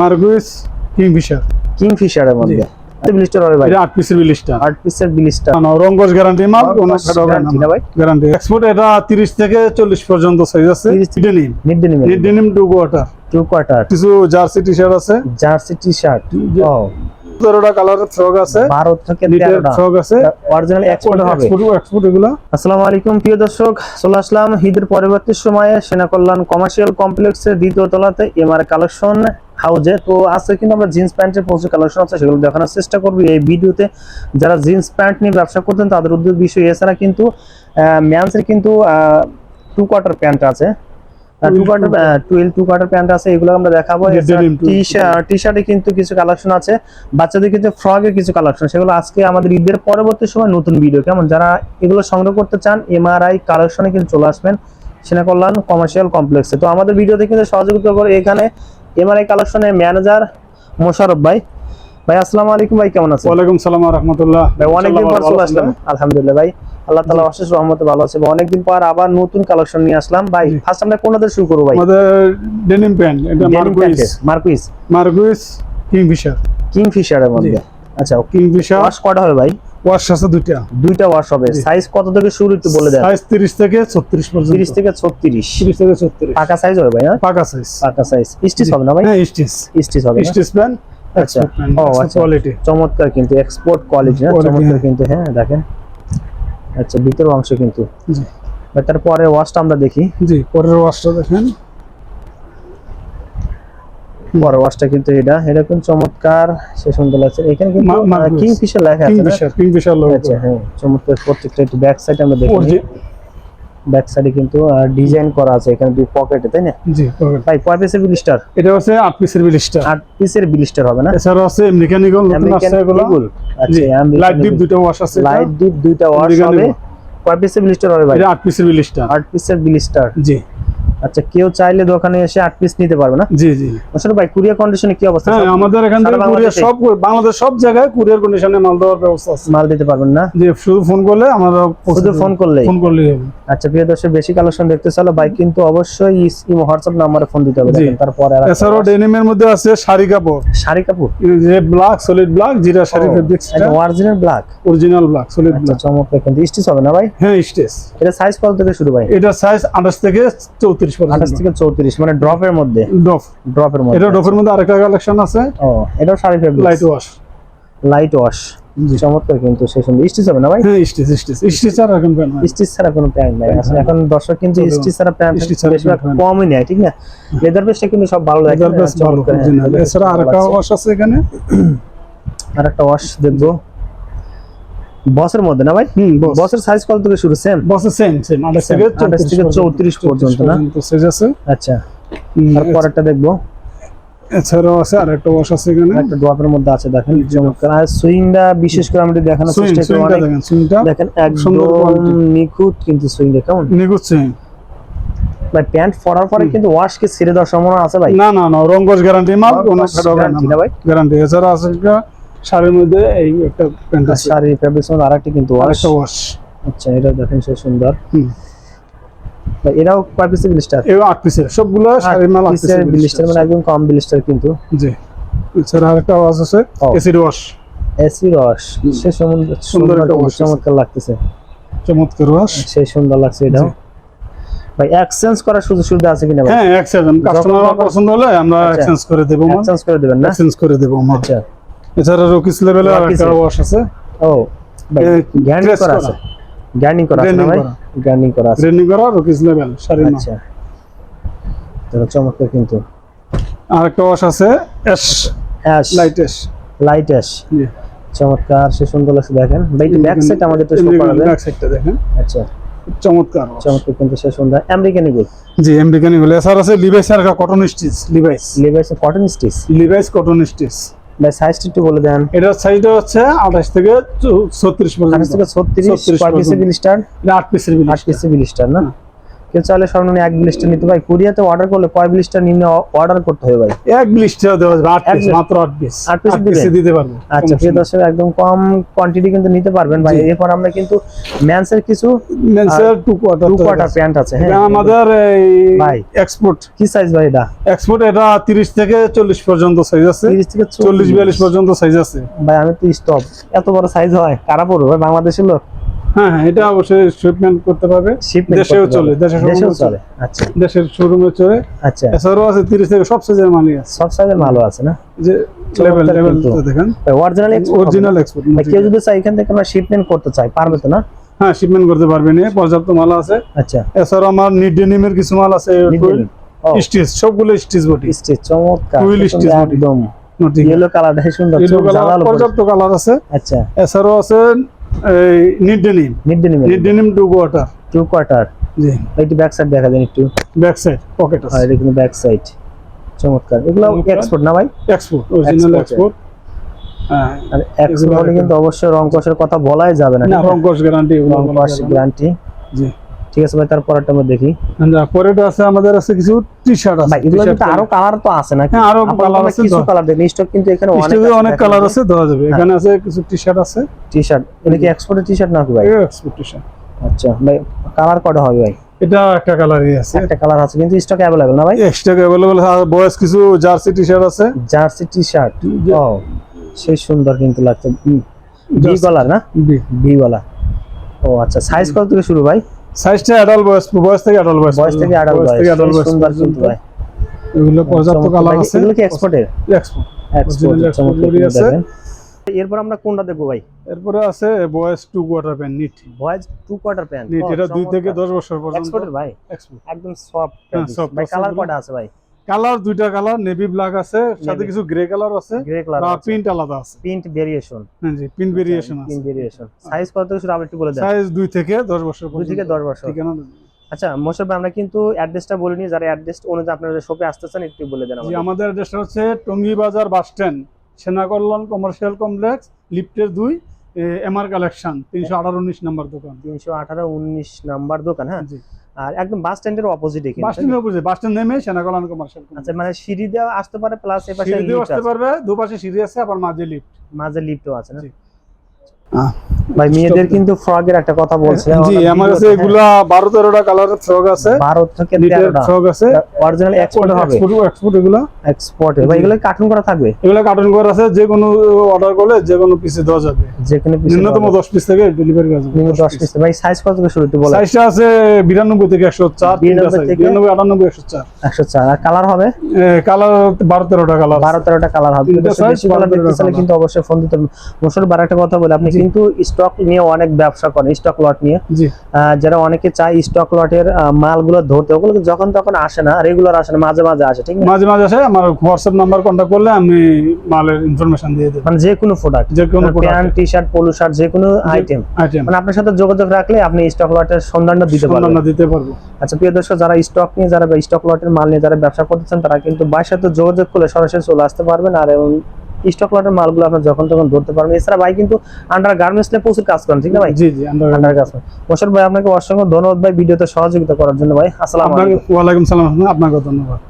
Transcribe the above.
মার্গুইস Kingfisher. কিংফিশারের মধ্যে। Blister হবে ভাই। পিসের বিলিশটা আট পিসের বিলিস্টার রঙ্গস গ্যারান্টি মাল কোনো না ভাই? গ্যারান্টি এক্সপোর্ট এটা 30 থেকে 40 পর্যন্ত সাইজ আছে। 30 denim mid denim two quarter two quarter কিছু জার্সি টি শার্ট আছে জার্সি টি শার্ট ও তেরোটা ফ্রক আছে। বারো থেকে নিটের তেরোটা। ফ্রক আছে। অরিজিনাল এক্সপোর্ট হবে। এক্সপোর্ট এক্সপোর্ট এগুলা। আসসালামু আলাইকুম প্রিয় দর্শক। চলে আসলাম ঈদের পরবর্তী সময়ে। সেনা কল্যাণ কমার্শিয়াল কমপ্লেক্সের দ্বিতীয় তলাতে এমআর কালেকশন হাউজে। তো আজকে কিন্তু আমরা জিন্স প্যান্টের প্রচুর কালেকশন আছে সেগুলো দেখানোর চেষ্টা করব এই ভিডিওতে। যারা জিন্স প্যান্ট নিয়ে ব্যবসা করতেন তাদের উদ্যোগ বিষয় এছাড়া কিন্তু ম্যান্সের কিন্তু টু কোয়ার্টার প্যান্ট আছে। Two quarter twelve two quarter pant আছে এগুলো আমরা দেখাবো। যে denim টি টি শার্টে কিন্তু কিছু কালেকশন আছে। বাচ্চাদের কিন্তু ফ্রকের কিছু কালেকশন সেগুলো আজকে আমাদের ঈদের পরবর্তী সময় নতুন ভিডিও কেমন? যারা এগুলো সংগ্রহ করতে চান এমআরআই কালেকশনে কিন্তু চলে আসবেন। সেনা কল্যাণ কমার্শিয়াল কমপ্লেক্সে তো আমাদের ভিডিওতে কিন্তু সহযোগিতা করে এখানে এমআরআই কালেকশনের ম্যানেজার মোশারফ ভাই। ভাই আসসালামু আলাইকুম ভাই কেমন আছেন? ওয়ালাইকুম সালাম ওয়া রাহমাতুল্লাহ। ভাই অনেকদিন পর চলে আসলাম। আলহামদুলিল্লাহ ভাই। আল্লাহ তাআলা অশেষ রহমতে ভালো আছে। ভাই, অনেকদিন পর আবার নতুন কালেকশন নিয়ে আসলাম। ভাই ফার্স্ট আমরা কোন দিয়ে শুরু করব ভাই? আমাদের ডেনিম প্যান্ট এটা মার্গুইস মার্কুইস মার্গুইস কিংফিশার কিংফিশারের মধ্যে। আচ্ছা কিংফিশার ওয়াশ কটা হবে ভাই? ওয়াশ আছে দুইটা। দুইটা ওয়াশ হবে। সাইজ কত থেকে শুরু একটু বলে দেন। সাইজ 30 থেকে 36 পর্যন্ত। 30 থেকে 36 30 থেকে 36 পাকা সাইজ হবে ভাই না পাকা সাইজ পাকা সাইজ স্টিচ হবে না ভাই? হ্যাঁ স্টিচ স্টিচ হবে স্টিচ আচ্ছা। ও আচ্ছা। কোয়ালিটি চমৎকার কিন্তু এক্সপোর্ট কোয়ালিটি না চমৎকার হ্যাঁ। কিন্তু হ্যাঁ দেখেন। আচ্ছা ভিতর অংশ কিন্তু। জি। তারপরে ওয়াশটা আমরা দেখি। জি পরের ওয়াশটা দেখেন। পরের ওয়াশটা কিন্তু এটা। এটা কিন্তু চমৎকার সে সুন্দর লাগছে। এখানে কিন্তু কিংফিশার লেখা আছে কিংফিশার কিংফিশার লোগো আচ্ছা হ্যাঁ চমৎকার প্রত্যেকটা একটু ব্যাক সাইড আমরা দেখি ব্যাক সাইডে কিন্তু ডিজাইন করা আছে এখানে দুই পকেটে তাই না? জি পকেট। ভাই কয় পিসের বিলিস্টার এটা হচ্ছে আট পিসের বিলিশটা আট পিসের বিলিস্টার হবে না? এছাড়া আছে মেকানিক্যাল নতুন আসছে এগুলো। আচ্ছা লাইট ডিপ দুটো ওয়াশ আছে লাইট ডিপ দুইটা ওয়াশ হবে। কয় পিসের বিলিস্টার হবে ভাই? এটা আট পিসের বিলিশটা আট পিসের বিলিস্টার জি। আচ্ছা কেউ চাইলে দোকানে এসে আট পিস নিতে পারবে না? জি জি। আসলে ভাই কুরিয়ার কন্ডিশনে কি অবস্থা? হ্যাঁ আমাদের এখান থেকে কুরিয়ার সব বাংলাদেশ সব জায়গায় কুরিয়ার কন্ডিশনে মাল দেওয়ার ব্যবস্থা আছে। মাল দিতে পারবেন না? যে শুধু ফোন করলে আমরা শুধু ফোন করলেই? ফোন করলেই হবে। আচ্ছা প্রিয় দর্শক বেশি কালেকশন দেখতে চাইলে ভাই কিন্তু অবশ্যই ইমো হোয়াটসঅ্যাপ নাম্বারে ফোন দিতে হবে। জি। তারপরে এছাড়াও ডেনিমের মধ্যে আছে শাড়ি কাপড়। শাড়ি কাপড়? যে ব্ল্যাক সলিড ব্ল্যাক জিরা sari fabrics original black original black solid black চমৎকার। কিন্তু স্টিচ হবে না ভাই? হ্যাঁ স্টেজ এটা সাইজ কত থেকে শুরু ভাই? এটা সাইজ 28 থেকে 34 পর্যন্ত আঠাশ থেকে চৌত্রিশ মানে ড্রপের মধ্যে। ডফ ড্রপের মধ্যে এটা ডফের মধ্যে আরেকটা কালেকশন আছে। ও এটাও sari fabric light wash light wash চমৎকার কিন্তু সেই সুন্দর। স্টিচ হবে না ভাই? হ্যাঁ স্টেজ স্টেজ স্টেজ আর এখন প্যান্ট স্টিচ ছাড়া কোনো প্যান্ট নাই। আসলে এখন দর্শক কিন্তু স্টিচ ছাড়া প্যান্ট ছাড়া বেশিরভাগ কমই নেয় ঠিক না? লেদার বেসটা কিন্তু সব ভালো লাগে। এটার বেশ ভালো এছাড়া আরেকটা ওয়াশ আছে এখানে। আর একটা ওয়াশ দেখব। বসের মধ্যে না ভাই? হুম বসের সাইজ কত থেকে শুরু? সেম বসে সেম সেম 28 থেকে 28 থেকে 34 পর্যন্ত না? সাইজ আছে। আচ্ছা। আর পরেরটা দেখব। এছাড়াও আছে আরেকটা ওয়াশ আছে এখানে। একটা ড্রপের মধ্যে আছে দেখেন। চমৎকার। আর সুইংটা বিশেষ করে আমি একটু দেখানোর চেষ্টা করি সুইংটা অনেক। দেখেন সুইংটা দেখেন একদম। নিখুঁত কিন্তু সুইংটা কেমন? নিগুড সুইং ভাই প্যান্ট পরার পরে কিন্তু ওয়াশ কে ছেড়ে দেওয়ার সম্ভাবনা আছে ভাই? না না না রঙ্গস গ্যারান্টি মাল কোনো guarantee না ভাই? গ্যারান্টি এছাড়া আছে একটা শাড়ির মধ্যে এই একটা প্যান্ট শাড়ি মধ্যে আরেকটি কিন্তু ওয়াশ আরেকটা ওয়াশ আচ্ছা এটা দেখেন সে সুন্দর। কয় পিসের বিলিস্টার এই আট পিসের সবগুলো শাড়ির মাল আট পিসের বিলিস্টার মানে একদম কম বিলিস্টার কিন্তু। জি। এছাড়া আরেকটা ওয়াশ আছে এসিড ওয়াশ এসি রস সে সুন্দর একটা। চমৎকার লাগতেছে। চমৎকার ওয়াশ সেই সুন্দর লাগছে এটাও। ভাই এক্সচেঞ্জ করার সুযোগ সুবিধা আছে কিনা হ্যাঁ এক্সচেঞ্জ কাস্টমার পছন্দ হলে আমরা আচ্ছা। এক্সচেঞ্জ করে দেবো এক্সচেঞ্জ করে দিবেন না? এক্সচেঞ্জ করে দেবো আচ্ছা। এছাড়া রকিস লেভেলের আরেকটা ওয়াশ আছে। ও গ্যান্ডিং করা। আছে। গ্যান্ডিং করা আছে ভাই? গ্যান্ডিং করা আছে। রেনি করা রকিস লেভেল মাল আচ্ছা। তো চমৎকার কিন্তু। আরেকটা ওয়াশ আছে S ash light S light ash চমৎকার সে সুন্দর লাগছে দেখেন। ভাই ব্যাক সাইড আমাদের শো করাবেন। ব্যাক সাইডটা দেখেন। আচ্ছা। চমৎকার চমৎকার কিন্তু সে সুন্দর। আমেরিকান ইগল জি আমেরিকান এগুলো এছাড়া আছে লিভাইস আর cotton stitch Levi's Levi's cotton stitch Levi's cotton stitch ভাই সাইজটা একটু বলে দেন। এটার সাইজটা হচ্ছে আঠাশ থেকে ছত্রিশ পর্যন্ত। আঠাশ থেকে ছত্রিশ 36 কয় পিসের। বিলিস্টার এটা আট পিসের আট বিলিশ পিসের বিলিস্টার না? কেউ চাইলে সর্বনিম্ন এক ব্লিস্টার নিতে ভাই কুরিয়াতে অর্ডার করলে কয় ব্লিস্টার নিম্ন অর্ডার করতে হবে ভাই? এক ব্লিস্টার দেওয়া যাবে আট পিস মাত্র আট পিস আট আট দিবেন? দিতে পারব আচ্ছা প্রিয় দর্শক একদম কম কোয়ান্টিটি কিন্তু নিতে পারবেন ভাই। এরপর আমরা কিন্তু ম্যান্সের কিছু মেন্সের two quarter two quarter pant আছে হ্যাঁ। আমাদের এই ভাই। এক্সপোর্ট কি সাইজ ভাই এটা? এক্সপোর্ট এটা তিরিশ থেকে চল্লিশ পর্যন্ত সাইজ আছে। 30 থেকে চল্লিশ। বিয়াল্লিশ পর্যন্ত সাইজ আছে। ভাই আমি তো স্টপ এত বড় সাইজ হয় কারা পড়বে ভাই বাংলাদেশের লোক? হ্যাঁ হ্যাঁ এটা অবশ্যই শিপমেন্ট করতে পারবে। দেশেও চলে দেশের শোরুমে চলে। আচ্ছা। দেশের শোরুমে চলে। আচ্ছা। এছাড়াও আছে তিরিশ থেকে সব সাইজের মালই আছে। সব সাইজের আছে না? যে লেভেল লেভেল। দেখেন। অরিজিনাল অরিজিনাল এক্সপোর্ট কেউ যদি চাই এখান থেকে আমরা শিপমেন্ট করতে চাই পারবে তো না? হ্যাঁ শিপমেন্ট করতে পারবেন এ পর্যাপ্ত মাল আছে। আচ্ছা। এছাড়াও আমার নিড ডেনিমের কিছু মাল আছে স্টিচ সবগুলো স্টিচ বটি স্টিচ চমৎকার body। একদম। ইয়েলো সুন্দর ইয়েলো কালার পর্যাপ্ত কালার আছে। আচ্ছা। এছাড়াও আছে এই mid denim mid denim denim two quarter two quarter জি। এইটি ব্যাক সাইড দেখা যায় একটু। ব্যাক সাইড পকেট আছে। এটা কিন্তু ব্যাক সাইড চমৎকার। এগুলো এক্সপোর্ট না ভাই? এক্সপোর্ট অরিজিনাল এক্সপোর্ট আর এক্সপোর্ট হলে কিন্তু অবশ্যই রং কষের কথা বলাই যাবে না না রংকশ গ্যারান্টি রং কষ গ্যারান্টি জি। ঠিক আছে ভাই তারপরটা আমরা দেখি। না পরেটা আছে আমাদের আছে কিছু টি শার্ট আছে এগুলো কিন্তু আরও কালার তো আছে নাকি? হ্যাঁ, আরও আমরা আছে কিছু কালার দেখি স্টক কিন্তু এখানে অনেক অনেক কালার আছে দেওয়া যাবে। হ্যাঁ। এখানে আছে কিছু টি শার্ট আছে। টি শার্ট এটা কি এক্সপোর্টের টি শার্ট নাকি ভাই? এক্সপোর্ট টি শার্ট আচ্ছা ভাই কালার কটা হবে ভাই? এটা একটা কালারই আছে। একটা কালার আছে কিন্তু স্টক অ্যাভেলেবল না ভাই? অ্যাভেলেবল আর বয়স কিছু জার্সি টি শার্ট আছে জার্সি টি শার্ট ও সেই সুন্দর কিন্তু লাগছে। বি কালার না? বি বি ওয়ালা ও আচ্ছা সাইজ কত থেকে শুরু ভাই? সাইজটা অ্যাডাল্ট বয়স বয়স থেকে অ্যাডাল্ট বয়স বয়স থেকে আড়াল বয়স থেকে অ্যাডাল্ট বয়স সুন্দর কিন্তু ভাই। এগুলো পর্যাপ্ত কালার আছে। এগুলো কি এক্সপোর্টের এক্সপোর্ট এক্সপোর্ট আছে। এরপর আমরা কোনটা দেখব ভাই? এরপরে আছে boys two quarter pant knit boys two quarter pant knit এটা দুই থেকে দশ বছর পর্যন্ত এক্সপোর্টের ভাই? একদম সফট হ্যাঁ, ভাই কালার। কটা আছে ভাই? কালার দুইটা কালার নেভি ব্ল্যাক আছে সাথে কিছু গ্রে কালার আছে গ্রে কালার বা প্রিন্ট আলাদা আছে। প্রিন্ট ভেরিয়েশন হ্যাঁ জি প্রিন্ট ভেরিয়েশন আছে। প্রিন্ট ভেরিয়েশন সাইজ কত শুরু আপনি একটু বলে দেন। সাইজ দুই থেকে দশ বছর দুই পর্যন্ত থেকে দশ বছর। ঠিকানা? আচ্ছা মোশারফ ভাই আমরা কিন্তু অ্যাড্রেসটা বলিনি যারা অ্যাড্রেস অনুযায়ী আপনারা শপে আসতে চান একটু বলে দেন জি আমাদের। আমাদের অ্যাড্রেসটা হচ্ছে Tongi Bazar bus stand Sena Kalyan commercial complex লিফটের দুই এমআর কালেকশন তিনশো আঠারো উনিশ নাম্বার দোকান। তিনশো আঠারো উনিশ নাম্বার দোকান হ্যাঁ? জি। আর একদম বাস স্ট্যান্ডের অপোজিটে বাস স্ট্যান্ডের অপোজিটে বাস স্ট্যান্ড নেমে সেনাকল্যাণ কমার্শিয়াল আচ্ছা মানে সিঁড়ি দেওয়া আসতে পারে প্লাস এপাশে lift আসতে পারবে দুপাশে সিঁড়ি আছে আবার মাঝে লিফট মাঝে লিফটও আছে না। ভাই মেয়েদের কিন্তু একটা কথা বলছে জি আমার কাছে এগুলা বারো তেরোটা কালারের ফ্রক আছে। বারো থেকে আছে। অরিজিনাল এক্সপোর্ট হবে। এক্সপোর্ট এগুলা। এক্সপোর্টে ভাই এগুলো কার্টুন করা থাকবে? এগুলা কার্টন করা আছে যে কোনো অর্ডার করলে যে কোনো পিসে দেওয়া যাবে। যেখানে ন্যূনতম দশ পিস থেকে ডেলিভারি করা যাবে দশ পিস ভাই সাইজ কত থেকে শুরু সাইজটা আছে বিরানব্বই থেকে একশো চার তিনটা 92 size, থেকে- বিরানব্বই আটানব্বই একশো চার। একশো চার। আর কালার হবে? কালার বারো তেরোটা কালার বারো তেরোটা কালার হবে। তিনটা বেশি কালার বারো চাইলে কিন্তু অবশ্যই ফোন দিতে মোশার বার একটা কথা বলে। আপনি কিন্তু স্টক নিয়ে অনেক ব্যবসা করেন স্টক লট নিয়ে। যারা অনেকে চায় স্টক লটের মালগুলো ধরতে ওগুলো যখন তখন আসে না রেগুলার আসে না মাঝে মাঝে আসে ঠিক মাঝে মাঝে আসে আমার হোয়াটসঅ্যাপ নাম্বার কন্ট্যাক্ট করলে আমি মালের ইনফরমেশন দিয়ে দেবো। মানে যে কোনো প্রোডাক্ট যে কোনো pant T shirt polo shirt যে কোনো আইটেম মানে আপনার সাথে যোগাযোগ রাখলে আপনি স্টক লটের সন্ধানটা দিতে পারবেন। দিতে পারব। আচ্ছা প্রিয় দর্শক যারা স্টক নিয়ে যারা স্টক লটের মাল নিয়ে যারা ব্যবসা করতেছেন তারা কিন্তু বাইরের সাথে যোগাযোগ করলে সরাসরি চলে আসতে পারবেন আর স্টক লটের মালগুলো আপনার যখন তখন ধরতে পারবেন। এছাড়া ভাই কিন্তু আন্ডার গার্মেন্টস নিয়ে প্রচুর কাজ করেন ঠিক না ভাই? জি জি আন্ডার আন্ডার কাজ করেন মোশারফ ভাই আপনাকে অসংখ্য ধন্যবাদ ভাই ভিডিওতে সহযোগিতা করার জন্য ভাই। আসসালামু আলাইকুম। ওয়ালাইকুম সালাম। আপনাকে ধন্যবাদ।